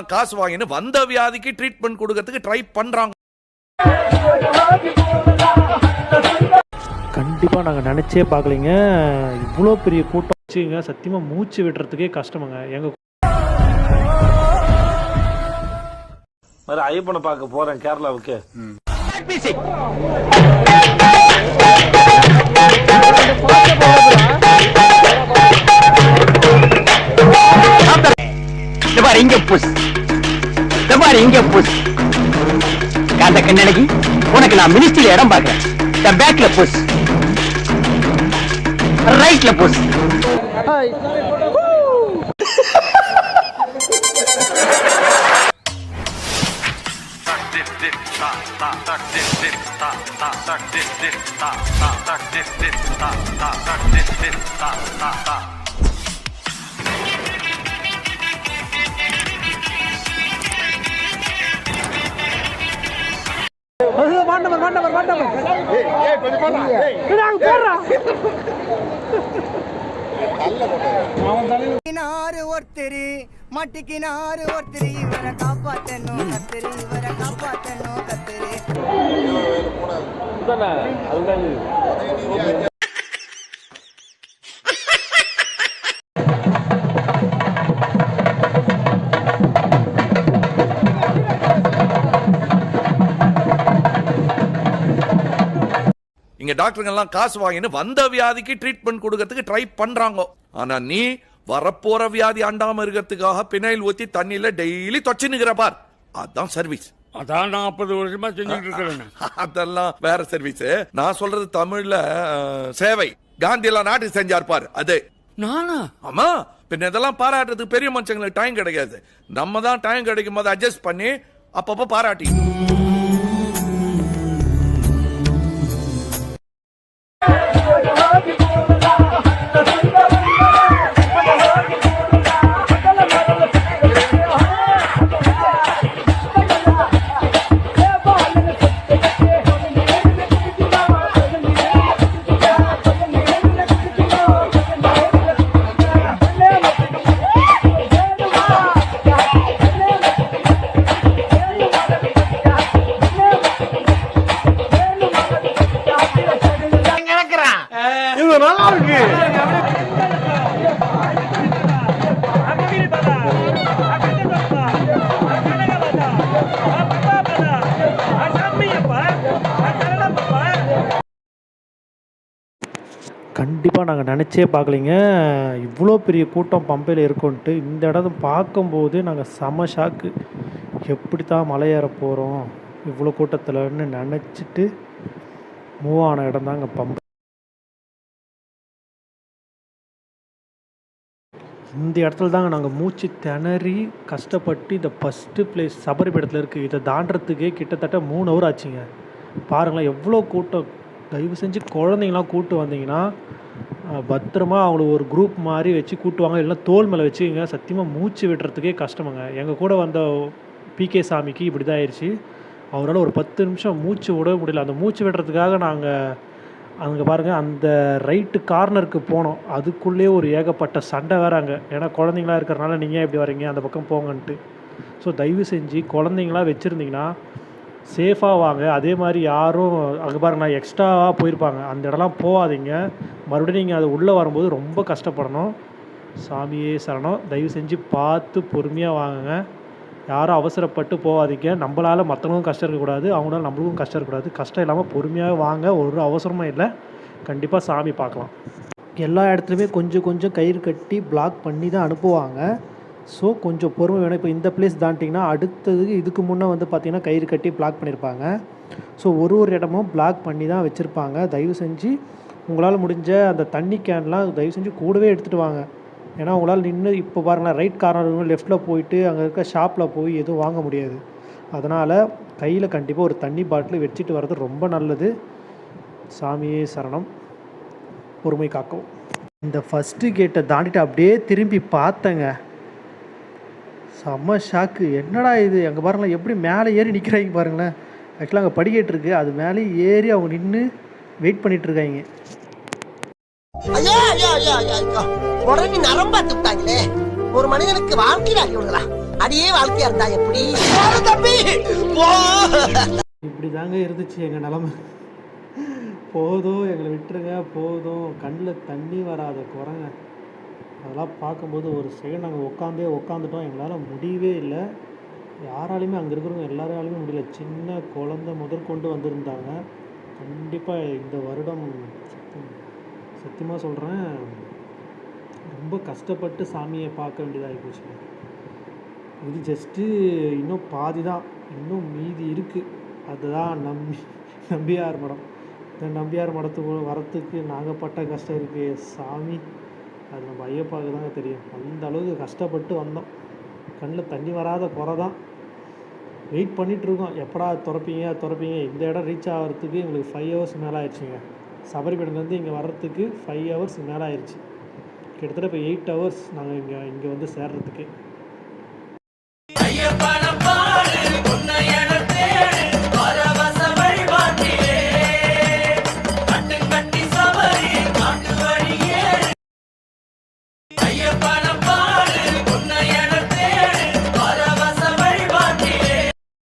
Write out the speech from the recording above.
எல்லாம் காசு வாங்கின்னு வந்த வியாதிக்கு ட்ரீட்மெண்ட் கொடுக்கறதுக்கு ட்ரை பண்றாங்க. கண்டிப்பாக நாங்கள் நினச்சே பார்க்கலைங்க. இவ்வளோ பெரிய கூட்டம் வச்சுங்க சத்தியமாக மூச்சு விடுறதுக்கே கஷ்டமுங்க. எங்கள் மாதிரி ஐயப்பனை பார்க்க போறேன் கேரளாவுக்கு. இங்க புஷ் பாரு இங்க புஷ் காந்த கண்ணழகி உனக்கு நான் மினிஸ்ட்ரியில இடம் பார்க்கிறேன். இந்த பேக்ல புஷ் ரைட்ல புஷ் நாறு ஒருத்தரு மட்டிக்கினாரு ஒருத்தரு இவரை காப்பாத்தணும் கத்தரு இவரை காப்பாத்தணும் கத்தரு. இங்க டாக்டருங்க எல்லாம் காசு வாங்கின்னு வந்த வியாதிக்கு ட்ரீட்மெண்ட் கொடுக்கறதுக்கு ட்ரை பண்றாங்க. ஆனா நீ வரப்போற வியாதி அண்டாம இருக்கிறதுக்காக பினைல் ஊத்தி தண்ணியில டெய்லி தொச்சுன்னுக்கிற பார். அதான் சர்வீஸ் அதான் நாற்பது வருஷமா செஞ்சுட்டு இருக்கிறேன். அதெல்லாம் வேற சர்வீஸ் நான் சொல்றது தமிழ்ல சேவை. காந்தி எல்லாம் நாட்டுக்கு செஞ்சார் பார். அது. நானா? ஆமா. பின்ன இதெல்லாம் பாராட்டுறதுக்கு பெரிய மனுஷங்களுக்கு டைம் கிடைக்காது. நம்ம தான் டைம் கிடைக்கும் போது அட்ஜஸ்ட் பண்ணி அப்பப்போ பாராட்டி. கண்டிப்பாக நாங்கள் நினச்சே பார்க்கலைங்க. இவ்வளோ பெரிய கூட்டம் பம்பையில் இருக்கும்ன்ட்டு இந்த இடத்த பார்க்கும்போது நாங்கள் செம ஷாக்கு எப்படி தான் மலை ஏற போகிறோம் இவ்வளோ கூட்டத்தில்னு நினச்சிட்டு மூவ் ஆன இடம் தாங்க பம்பை. இந்த இடத்துல தாங்க நாங்கள் மூச்சு திணறி கஷ்டப்பட்டு இந்த ஃபஸ்ட்டு பிளேஸ் சபரிபீடத்தில் இருக்குது இதை தாண்டறதுக்கே கிட்டத்தட்ட மூணு ஹவர் ஆச்சுங்க. பாருங்களேன் எவ்வளோ கூட்டம் தயவு செஞ்சு குழந்தைங்களாம் கூட்டு வந்தீங்கன்னா பத்திரமா அவங்கள ஒரு குரூப் மாதிரி வச்சு கூட்டுவாங்க இல்லைன்னா தோல் மேலே வச்சுங்க சத்தியமாக மூச்சு விடுறதுக்கே கஷ்டமுங்க. எங்கள் கூட வந்த பிகே சாமிக்கு இப்படி தான் ஆயிடுச்சு அவரால் ஒரு பத்து நிமிஷம் மூச்சு விட முடியல. அந்த மூச்சு விடுறதுக்காக நாங்கள் அங்கே பாருங்கள் அந்த ரைட்டு கார்னருக்கு போனோம். அதுக்குள்ளேயே ஒரு ஏகப்பட்ட சண்டை வேற அங்கே. ஏன்னா குழந்தைங்களா இருக்கிறனால நீங்கள் எப்படி வரீங்க? அந்த பக்கம் போங்கன்ட்டு. ஸோ தயவு செஞ்சு குழந்தைங்களா வச்சுருந்தீங்கன்னா சேஃபாக வாங்க. அதே மாதிரி யாரும் அங்கே பாருங்க நான் எக்ஸ்ட்ராவாக போயிருப்பாங்க. அந்த இடம்லாம் போகாதீங்க. மறுபடியும் நீங்கள் அது உள்ளே வரும்போது ரொம்ப கஷ்டப்படணும். சாமியே சரணம். தயவு செஞ்சு பார்த்து பொறுமையாக வாங்குங்க. யாரும் அவசரப்பட்டு போகாதீங்க. நம்மளால் மற்றவங்களுக்கும் கஷ்டம் இருக்கக்கூடாது. அவங்களால நம்மளுக்கும் கஷ்டம் இருக்கக்கூடாது. கஷ்டம் இல்லாமல் பொறுமையாக வாங்க. ஒரு அவசரமும் இல்லை. கண்டிப்பாக சாமி பார்க்கலாம். எல்லா இடத்துலையுமே கொஞ்சம் கொஞ்சம் கயிறு கட்டி பிளாக் பண்ணி தான் அனுப்புவாங்க. ஸோ கொஞ்சம் பொறுமை வேணும். இப்போ இந்த பிளேஸ் தாண்டிங்கன்னா அடுத்தது இதுக்கு முன்னே வந்து பார்த்திங்கன்னா கயிறு கட்டி பிளாக் பண்ணியிருப்பாங்க. ஸோ ஒரு ஒரு இடமும் பிளாக் பண்ணி தான் வச்சுருப்பாங்க. தயவு செஞ்சு உங்களால் முடிஞ்ச அந்த தண்ணி கேன்லாம் தயவு செஞ்சு கூடவே எடுத்துகிட்டு வாங்க. ஏன்னா உங்களால் நின்று இப்போ பாருங்களேன் ரைட் கார்னர் லெஃப்ட்டில் போயிட்டு அங்கே இருக்க ஷாப்பில் போய் எதுவும் வாங்க முடியாது. அதனால் கையில் கண்டிப்பாக ஒரு தண்ணி பாட்டில் வச்சுட்டு வர்றது ரொம்ப நல்லது. சாமியே சரணம். பொறுமை காக்கவும். இந்த ஃபஸ்ட்டு கேட்டை தாண்டிட்டு அப்படியே திரும்பி பார்த்தேங்க. செம்ம ஷாக்கு. என்னடா இது? அங்கே பாருங்களேன் எப்படி மேலே ஏறி நிற்கிறாங்க பாருங்களேன். ஆக்சுவலாக அங்கே படிக்கட்டு இருக்குது அது மேலே ஏறி அவங்க நின்று வெயிட் ஐயா உடனே நரம்பா துட்டாங்களே ஒரு மனிதனுக்கு வாழ்க்கையில் ஆகி விடுங்களா அடியே வாழ்க்கையா இருந்தா எப்படி? தம்பி இப்படி தாங்க இருந்துச்சு எங்கள் நிலமை. போதும் எங்களை விட்டுருங்க போதும். கண்ணில் தண்ணி வராத குறைங்க அதெல்லாம் பார்க்கும்போது ஒரு செகண்ட் நாங்கள் உட்காந்தே உட்காந்துட்டோம் எங்களால் முடியவே இல்லை. யாராலையுமே அங்கே இருக்கிறவங்க எல்லாராலையுமே முடியல. சின்ன குழந்தை முதற்கொண்டு வந்திருந்தாங்க. கண்டிப்பாக இந்த வருடம் சத்தியமாக சொல்கிறேன் ரொம்ப கஷ்டப்பட்டு சாமியை பார்க்க வேண்டியதாக போச்சு. இது ஜஸ்ட்டு இன்னும் பாதி தான் இன்னும் மீதி இருக்குது அதுதான் நம்பி நம்பியார் மடம். இந்த நம்பியார் மடத்துக்கு வரத்துக்கு நாங்கள் பட்ட கஷ்டம் இருக்குது சாமி அது நம்ம ஐயப்பாவுக்கு தாங்க தெரியும். அந்த அளவுக்கு கஷ்டப்பட்டு வந்தோம். கண்ணில் தண்ணி வராத குறை தான். வெயிட் பண்ணிகிட்ருக்கோம் எப்படா திறப்பீங்க திறப்பீங்க? இந்த இடம் ரீச் ஆகிறதுக்கு எங்களுக்கு ஃபைவ் ஹவர்ஸ் மேலே ஆயிடுச்சுங்க. சபரிமலைலேருந்து இங்கே வர்றதுக்கு ஃபைவ் ஹவர்ஸ் மேலே ஆயிடுச்சு. கிட்டத்தட்ட இப்போ எயிட் ஹவர்ஸ் நாங்கள் இங்கே இங்கே வந்து சேர்றதுக்கு.